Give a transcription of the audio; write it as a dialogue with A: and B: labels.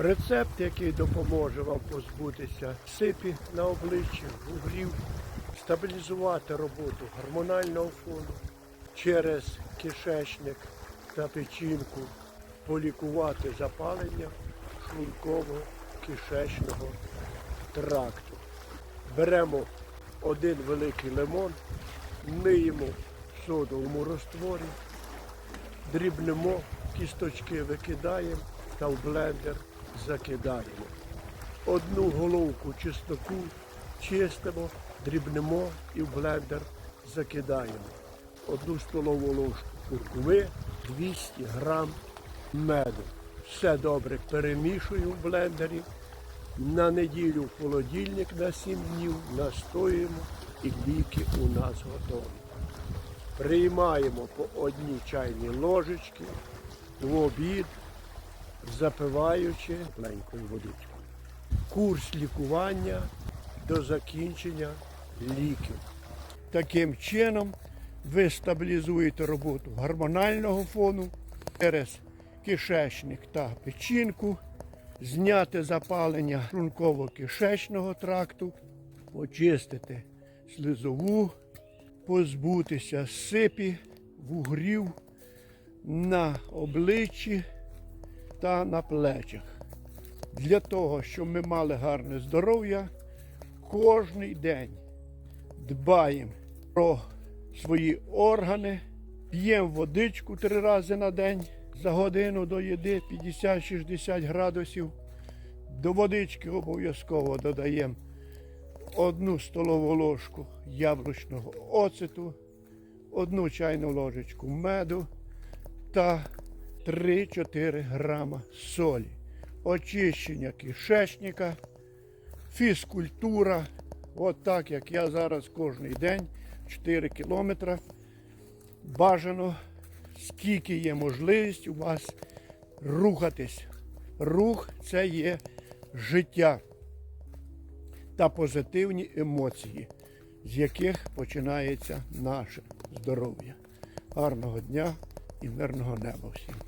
A: Рецепт, який допоможе вам позбутися сипі на обличчі, вуглів, стабілізувати роботу гормонального фону через кишечник та печінку, полікувати запалення шлункового кишечного тракту. Беремо один великий лимон, миємо в содовому ростворі, дрібнемо, кісточки викидаємо та в блендер закидаємо. Одну головку чесноку чистимо, дрібнемо і в блендер закидаємо. Одну столову ложку куркуми, 200 грам меду. Все добре перемішуємо в блендері. На неділю в холодильник на 7 днів настоюємо і ліки у нас готові. Приймаємо по одній чайній ложечці в обід, запиваючи тепленькою водичкою. Курс лікування до закінчення ліків. Таким чином ви стабілізуєте роботу гормонального фону через кишечник та печінку, зняти запалення шлунково-кишечного тракту, очистити слизову, позбутися сипі, вугрів на обличчі та на плечах. Для того, щоб ми мали гарне здоров'я, кожний день дбаємо про свої органи, п'ємо водичку три рази на день за годину до їди 50-60 градусів. До водички обов'язково додаємо одну столову ложку яблучного оцету, одну чайну ложечку меду та 3-4 грама солі. Очищення кишечника, фізкультура. От так, як я зараз кожен день 4 кілометри. Бажано, скільки є можливість у вас рухатись. Рух це є життя та позитивні емоції, з яких починається наше здоров'я. Гарного дня і мирного неба всім.